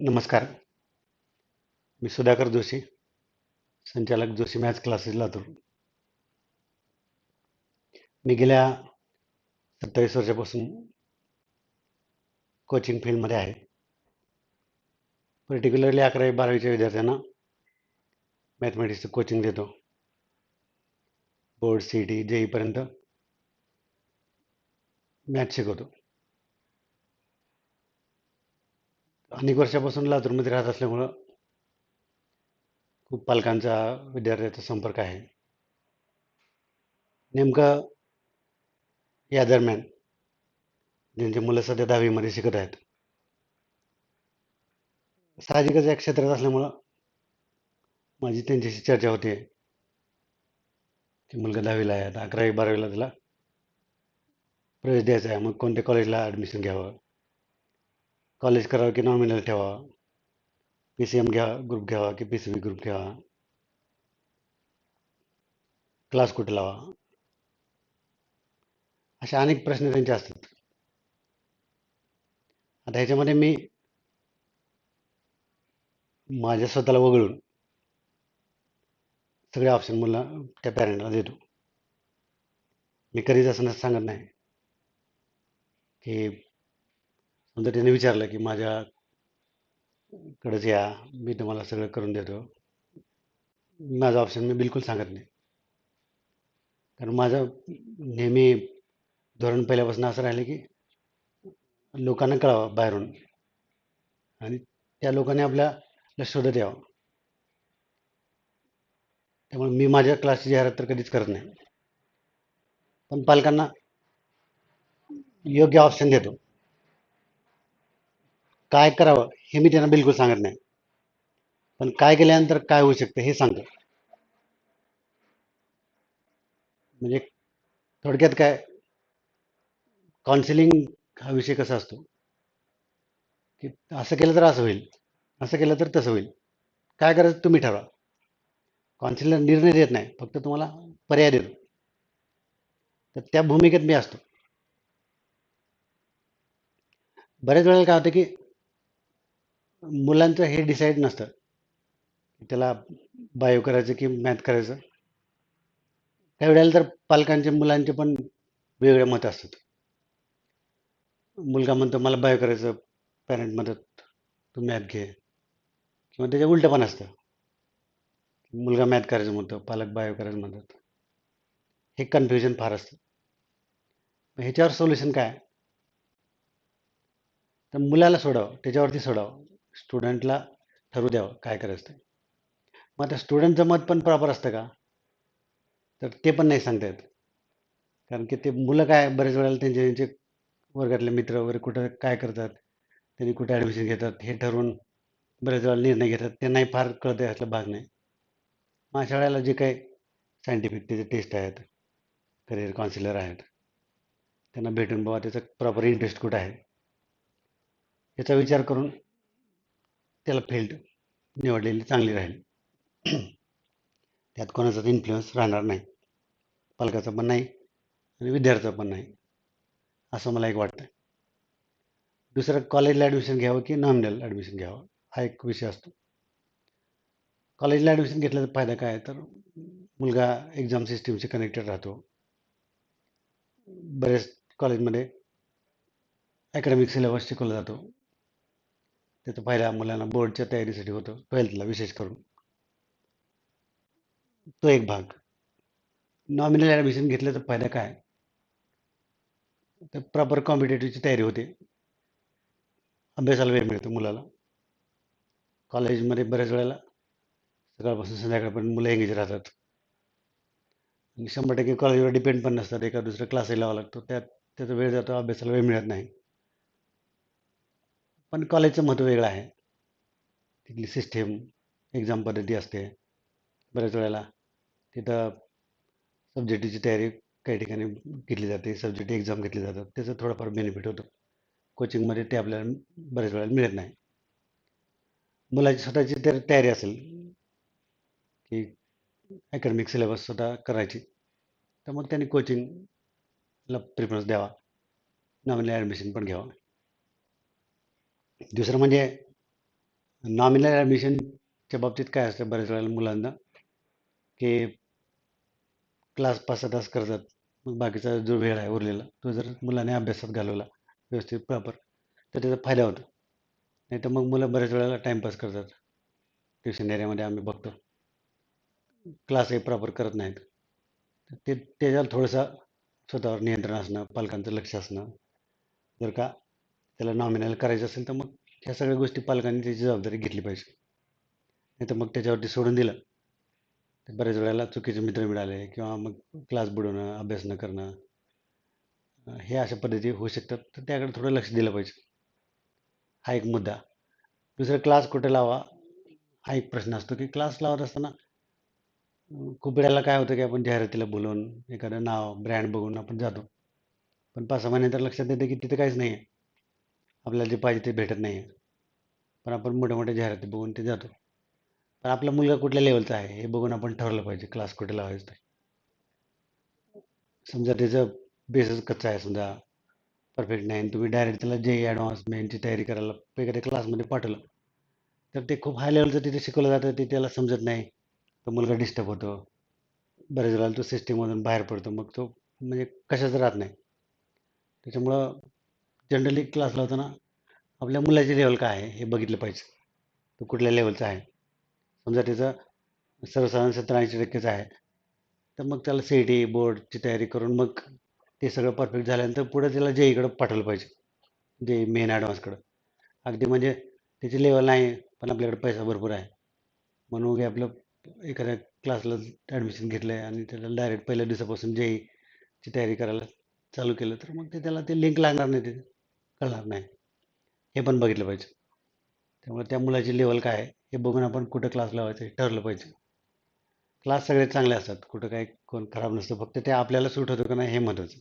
नमस्कार. मी सुधाकर जोशी संचालक Joshi maths classes Latur. मी गेल्या सत्तावीस वर्षापासून कोचिंग फील्डमध्ये आहे. पर्टिक्युलरली अकरावी बारावीच्या विद्यार्थ्यांना मॅथमॅटिक्सचं कोचिंग देतो. बोर्ड सी टी जेईपर्यंत मॅथ शिकवतो. अनेक वर्षापासून लातूरमध्ये राहत असल्यामुळं खूप पालकांचा विद्यार्थ्याचा संपर्क आहे. नेमकं या दरम्यान ज्यांची मुलं सध्या दहावीमध्ये शिकत आहेत साहजिकच या क्षेत्रात असल्यामुळं माझी त्यांच्याशी चर्चा होते. की मुलगा दहावीला आहे आता अकरावी बारावीला त्याला प्रवेश द्यायचा आहे मग कोणत्या कॉलेजला ॲडमिशन घ्यावं? कॉलेज करावं की नॉमिनल ठेवा? पी सी एम घ्या ग्रुप घ्यावा की पी सी बी ग्रुप घ्यावा क्लास कुठे लावा? असे अनेक प्रश्न त्यांचे असतात. आता ह्याच्यामध्ये मी माझ्या स्वतःला वगळून सगळे ऑप्शन मला त्या पॅरेंटला देतो. मी कधीच असं सांगत नाही की नंतर त्याने विचारलं की माझ्याकडेच या मी तुम्हाला सगळं करून देतो. माझा ऑप्शन मी बिलकुल सांगत नाही. कारण माझं नेहमी धोरण पहिल्यापासून असं राहिलं की लोकांना कळावं बाहेरून. आणि त्या लोकांनी आपल्याला शोधत यावं त्यामुळे मी माझ्या क्लासची जाहिरात तर कधीच करत नाही. पण पालकांना योग्य ऑप्शन देतो. काय करावं हे मी त्यांना बिलकुल सांगत नाही. पण काय केल्यानंतर काय होऊ शकतं हे सांगतो. म्हणजे थोडक्यात काय? काउन्सिलिंग हा विषय कसा असतो? की असं केलं तर असं होईल असं केलं तर तसं होईल. काय करायचं तुम्ही ठरवा. काउन्सिलर निर्णय देत नाही फक्त तुम्हाला पर्याय देतो. तर त्या भूमिकेत मी असतो. बऱ्याच वेळेला काय होतं की मुलांचं हे डिसाईड नसतं. त्याला बायो करायचं की मॅथ करायचं. काही वेळेला तर पालकांचे मुलांचे पण वेगळे मत असतात. मुलगा म्हणतो मला बायो करायचं पॅरेंट म्हणतात तू मॅथ घे. किंवा त्याच्या उलटं पण असतं. मुलगा मॅथ करायचं म्हणतो पालक बायो करायचं म्हणतात. हे कन्फ्युजन फार असतं. ह्याच्यावर सोल्युशन काय? तर मुलाला सोडावं त्याच्यावरती सोडावं. स्टुडंटला ठरवू द्यावं काय करायचं ते. मग आता स्टुडंटचं मत पण प्रॉपर असतं का? तर ते पण नाही सांगता येत. कारण की ते मुलं काय बरेच वेळेला त्यांचे त्यांचे वर्गातले मित्र वगैरे कुठं काय करतात त्यांनी कुठे ॲडमिशन घेतात हे ठरवून बरेच वेळेला निर्णय घेतात. त्यांनाही फार कळतं असलं भाग नाही. मग अशा वेळेला जे काही सायंटिफिक त्याचे टेस्ट आहेत करिअर काउन्सिलर आहेत त्यांना भेटून बाबा त्याचा प्रॉपर इंटरेस्ट कुठं आहे? याचा विचार करून त्याला फील्ड निवडलेली चांगली राहील. त्यात कोणाचाच इन्फ्लुअन्स राहणार नाही. पालकाचा पण नाही आणि विद्यार्थ्याचा पण नाही. असं मला एक वाटतं दुसरं कॉलेजला ॲडमिशन घ्यावं की नॉमिनल ॲडमिशन घ्यावं? हा एक विषय असतो. कॉलेजला ॲडमिशन घेतल्याचा फायदा काय? आहे तर मुलगा एक्झाम सिस्टीमशी कनेक्टेड राहतो. बरेच कॉलेजमध्ये ॲकॅडमिक सिलेबस शिकवला जातो. त्याचा फायदा मुलांना बोर्डच्या तयारीसाठी होतो ट्वेल्थला विशेष करून. तो एक भाग. नॉमिनल ॲडमिशन घेतल्याचा फायदा काय? तर प्रॉपर कॉम्पिटेटिव्हची तयारी होते. अभ्यासाला वेळ मिळतो मुलाला. कॉलेजमध्ये बऱ्याच वेळेला सकाळपासून संध्याकाळपर्यंत मुलं एंगेज राहतात. आणि शंभर टक्के कॉलेजवर डिपेंड पण नसतात. एका दुसऱ्या क्लासही लावा लागतो. त्यात त्याचा वेळ जातो अभ्यासाला वेळ मिळत नाही. पण कॉलेजचं महत्त्व वेगळं आहे. तिथली सिस्टीम एक्झाम पद्धती असते. बऱ्याच वेळेला तिथं सब्जेक्टची तयारी काही ठिकाणी घेतली जाते. सब्जेक्ट एक्झाम घेतली जातात. त्याचं थोडंफार बेनिफिट होतं. कोचिंगमध्ये ते आपल्याला बऱ्याच वेळेला मिळत नाही. मुलाची स्वतःची तर तयारी असेल. की अकॅडमिक सिलेबस स्वतः करायची. तर मग त्यांनी कोचिंगला प्रिफरन्स द्यावा. नॉमिनल ॲडमिशन पण घ्यावं. दुसरं म्हणजे नॉमिनल ॲडमिशनच्या बाबतीत काय असतं बऱ्याच वेळेला मुलांना? की क्लास पाच सहा तास करतात मग बाकीचा जो वेळ आहे उरलेला तो जर मुलाने अभ्यासात घालवला व्यवस्थित प्रॉपर तर त्याचा फायदा होतो. नाही तर मग मुलं बऱ्याच वेळेला टाईमपास करतात. ट्युशन एरियामध्ये आम्ही बघतो. क्लासही प्रॉपर करत नाहीत. ते त्याच्यावर थोडंसं स्वतःवर नियंत्रण असणं पालकांचं लक्ष असणं जर का त्याला नॉमिनल करायचं असेल तर मग ह्या सगळ्या गोष्टी पालकांनी त्याची जबाबदारी घेतली पाहिजे. नाही तर मग त्याच्यावरती सोडून दिलं तर बऱ्याच वेळेला चुकीचे मित्र मिळाले किंवा मग क्लास बुडवणं अभ्यास न करणं हे अशा पद्धती होऊ शकतात. तर त्याकडे थोडं लक्ष दिलं पाहिजे. हा एक मुद्दा. दुसरा क्लास कुठे लावा? हा एक प्रश्न असतो की क्लास लावत असताना खूप वेळेला काय होतं की आपण जाहिरातीला बोलवून एखादं नाव ब्रँड बघून आपण जातो. पण पाच सहा महिन्यानंतर लक्षात येतं की तिथे काहीच नाही आहे आपल्याला जे पाहिजे ते भेटत नाही. आहे पण आपण मोठ्या मोठ्या जाहिराती बघून ते जातो. पण आपला मुलगा कुठल्या लेवलचा आहे हे बघून आपण ठरवलं पाहिजे क्लास कुठे लावायचं ते. समजा त्याचं बेसच कच्चा आहे समजा परफेक्ट नाही आणि तुम्ही डायरेक्ट त्याला जे ॲडव्हान्समेंटची तयारी करायला एखाद्या क्लासमध्ये पाठवलं तर ते खूप हाय लेवलचं तिथे शिकवलं जातं ते त्याला समजत नाही. तो मुलगा डिस्टर्ब होतो. बऱ्याच वेळेला तो सिस्टीममधून बाहेर पडतो मग तो म्हणजे कशाच राहत नाही. त्याच्यामुळं जनरली क्लास लावताना आपल्या मुलाची लेवल काय आहे हे बघितलं पाहिजे. तो कुठल्या लेवलचा आहे? समजा त्याचं सर्वसाधारण सत्तर ऐंशी टक्केचं आहे. तर मग त्याला सी ई टी बोर्डची तयारी करून मग ते सगळं परफेक्ट झाल्यानंतर पुढे त्याला जे इकडं पाठवलं पाहिजे. जे मेन ॲडव्हान्सकडं अगदी म्हणजे त्याची लेवल नाही पण आपल्याकडे पैसा भरपूर आहे. म्हणून की आपलं एखाद्या क्लासला ॲडमिशन घेतलं आहे आणि त्याला डायरेक्ट पहिल्या दिवसापासून जे ची तयारी करायला चालू केलं तर मग ते त्याला ते लिंक लागणार नाही तिथे. कळणार नाही. हे पण बघितलं पाहिजे. त्यामुळे त्या मुलाची लेवल काय आहे हे बघून आपण कुठं क्लास लावायचं हे ठरलं पाहिजे. क्लास सगळे चांगले असतात कुठं काही कोण खराब नसतं फक्त ते आपल्याला सूट होतं का नाही हे महत्त्वाचं.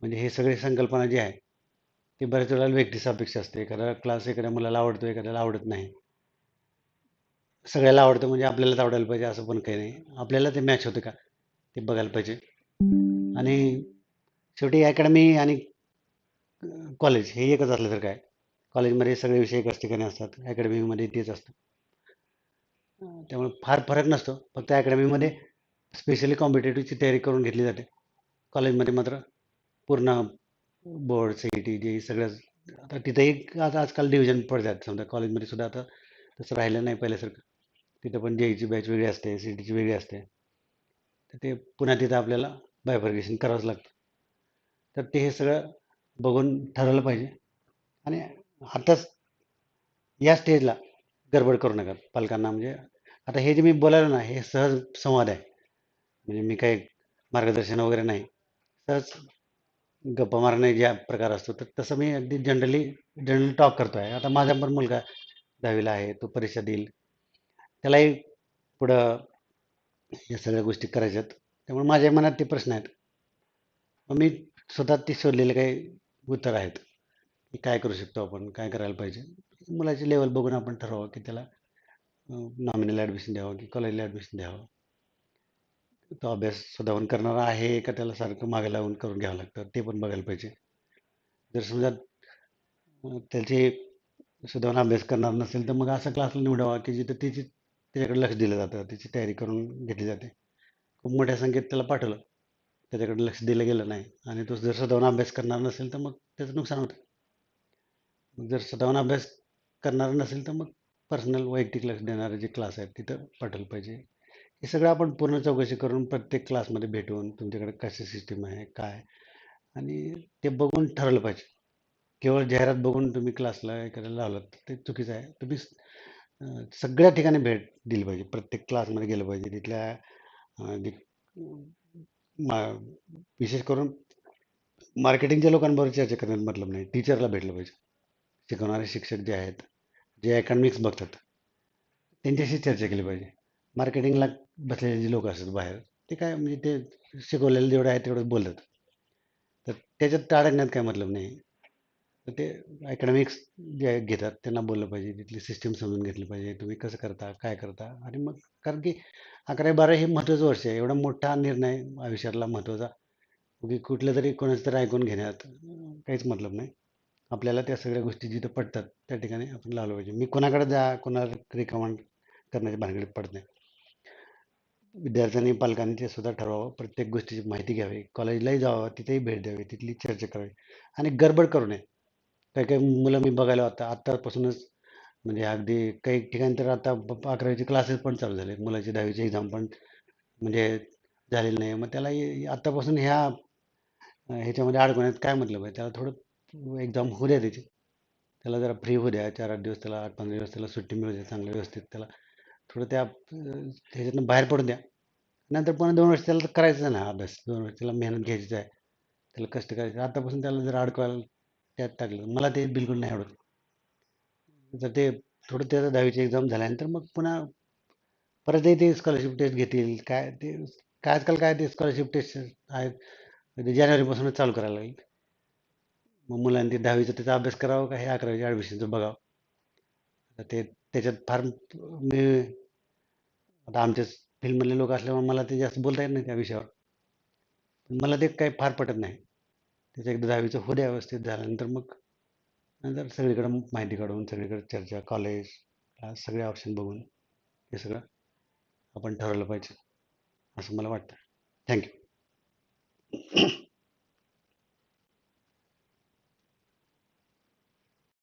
म्हणजे हे सगळी संकल्पना जी आहे ती बऱ्याच वेळेला व्यक्तिसापेक्ष असते. एखादा क्लास एखाद्या मुलाला आवडतो एखाद्याला आवडत नाही. सगळ्याला आवडतं म्हणजे आपल्यालाच आवडायला पाहिजे असं पण काही नाही. आपल्याला ते मॅच होतं का ते बघायला पाहिजे. आणि शेवटी अकॅडमी आणि कॉलेज हे एकच असलं तर काय? कॉलेजमध्ये सगळे विषय एकाच ठिकाणी असतात. अकॅडमीमध्ये तेच असतं. त्यामुळे फार फरक नसतो. फक्त अकॅडमीमध्ये स्पेशली कॉम्पिटेटिव्हची तयारी करून घेतली जाते. कॉलेजमध्ये मात्र पूर्ण बोर्ड सी ई टी जे सगळं आता तिथेही आता आजकाल डिव्हिजन पडतात समजा कॉलेजमध्ये सुद्धा आता तसं राहिलं नाही पहिल्यासारखं. तिथं पण जेईची बॅच वेगळी असते सी टीची वेगळी असते. तर ते पुन्हा तिथं आपल्याला बायफर्गेशन करावंच लागतं. तर ते हे सगळं बघून ठरवलं पाहिजे. आणि आताच या स्टेजला गडबड करू नका पालकांना. म्हणजे आता हे जे मी बोलायलो ना हे सहज संवाद आहे. म्हणजे मी काही मार्गदर्शन वगैरे नाही. सहज गप्पा मारणे ज्या प्रकार असतो तर तसं मी अगदी जनरली जनरली टॉक करतो आहे आता माझा पण मुलगा दहावीला आहे तो परीक्षा देईल. त्यालाही पुढं या सगळ्या गोष्टी करायच्यात. त्यामुळे माझ्या मनात ते प्रश्न आहेत. मग मी स्वतः ते शोधलेले काही उत्तर आहेत. की काय करू शकतो आपण? काय करायला पाहिजे? मुलाची लेवल बघून आपण ठरवावं की त्याला नॉमिनल ॲडमिशन द्यावं की कॉलेजला ॲडमिशन द्यावं. तो अभ्यास स्वतःहून करणारा आहे का त्याला सारखं मागे लावून करून घ्यावं लागतं? ते पण बघायला पाहिजे. जर समजा त्याचे स्वतःहून अभ्यास करणार नसेल तर मग असा क्लासला निवडावा की जिथं त्याची त्याच्याकडे लक्ष दिलं जातं त्याची तयारी करून घेतली जाते. खूप मोठ्या संख्येत त्याला पाठवलं. त्याच्याकडे लक्ष दिलं गेलं नाही. आणि तो जर स्वतःहून अभ्यास करणार नसेल तर मग त्याचं नुकसान होतं. मग जर स्वतःहून अभ्यास करणार नसेल तर मग पर्सनल वैयक्तिक लक्ष देणारे जे क्लास आहेत तिथं पाठवलं पाहिजे. हे सगळं आपण पूर्ण चौकशी करून प्रत्येक क्लासमध्ये भेटून तुमच्याकडे कशी सिस्टीम आहे काय आणि ते बघून ठरवलं पाहिजे. केवळ जाहिरात बघून तुम्ही क्लासला एखाद्याला लावलं तर ते चुकीचं आहे. तुम्ही सगळ्या ठिकाणी भेट दिली पाहिजे. प्रत्येक क्लासमध्ये गेलं पाहिजे. तिथल्या जे मा- विशेष करून मार्केटिंगच्या लोकांबरोबर चर्चा करण्यात मतलब नाही. टीचरला भेटलं पाहिजे. शिकवणारे शिक्षक जे आहेत जे अकॅडमिक्स बघतात त्यांच्याशी चर्चा केली पाहिजे. मार्केटिंगला बसलेले जे लोक असतात बाहेर ते काय म्हणजे ते शिकवलेलं जेवढं आहे तेवढं बोलतात. तर त्याच्यात अडकण्यात काय मतलब नाही. तर ते अकॅडमिक्स जे घेतात त्यांना बोललं पाहिजे तिथली सिस्टीम समजून घेतली पाहिजे तुम्ही कसं करता काय करता? आणि मग कारण की अकरावी बारा हे महत्त्वाचं वर्ष आहे. एवढा मोठा निर्णय आयुष्यातला महत्त्वाचा की कुठलं तरी कोणाचं तरी ऐकून घेण्यात काहीच मतलब नाही. आपल्याला त्या सगळ्या गोष्टी जिथं पडतात त्या ठिकाणी आपण लावलं पाहिजे मी कोणाकडे जा कोणाला रिकमेंड करण्याच्या भानगडीत पडत नाही. विद्यार्थ्यांनी पालकांनी ते सुद्धा ठरवावं प्रत्येक गोष्टीची माहिती घ्यावी. कॉलेजलाही जावं तिथेही भेट द्यावी तिथली चर्चा करावी. आणि गडबड करू नये. काही काही मुलं मी बघायला आता आत्तापासूनच म्हणजे अगदी काही ठिकाणी तर आता ब- अकरावीचे क्लासेस पण चालू झाले. मुलाची दहावीची एक्झाम पण म्हणजे झालेली नाही. मग त्याला हे- आत्तापासून ह्या ह्याच्यामध्ये अडकवण्यात काय मतलब आहे? त्याला थोडं एक्झाम होऊ द्या त्याची. त्याला जरा फ्री होऊ द्या. चार आठ दिवस त्याला आठ पंधरा दिवस त्याला सुट्टी मिळू द्या चांगलं व्यवस्थित. त्याला थोडं त्या अं, ह्याच्यातनं बाहेर पडून द्या. नंतर पुन्हा दोन वर्ष त्याला तर करायचं ना. अभ्यास. दोन वर्ष त्याला मेहनत घ्यायची आहे. त्याला कष्ट करायचे. आतापासून त्याला जर अडकवायला त्यात टाकलं. मला ते बिलकुल नाही आवडत. तर ते थोडं त्याचं दहावीची एक्झाम झाल्यानंतर मग पुन्हा परतही ते स्कॉलरशिप टेस्ट घेतील. काय ते काय आजकाल काय ते स्कॉलरशिप टेस्ट आहेत? ते जानेवारीपासूनच चालू करायला लागेल. मग मुलांनी ते दहावीचा त्याचा अभ्यास करावा का? हे अकरावीच्या ॲडमिशनचं बघावं. तर ते त्याच्यात फार मी आता आमच्याच फील्डमधले लोक असल्यामुळे मला ते जास्त बोलता येत नाही त्या विषयावर. पण मला ते काही फार पटत नाही. त्याच्या एकदा दहावीचं होऊ द्या व्यवस्थित झाल्यानंतर मग नंतर सगळीकडं माहिती काढून सगळीकडे चर्चा कॉलेज क्लास सगळे ऑप्शन बघून हे सगळं आपण ठरवलं पाहिजे असं मला वाटतं. थँक्यू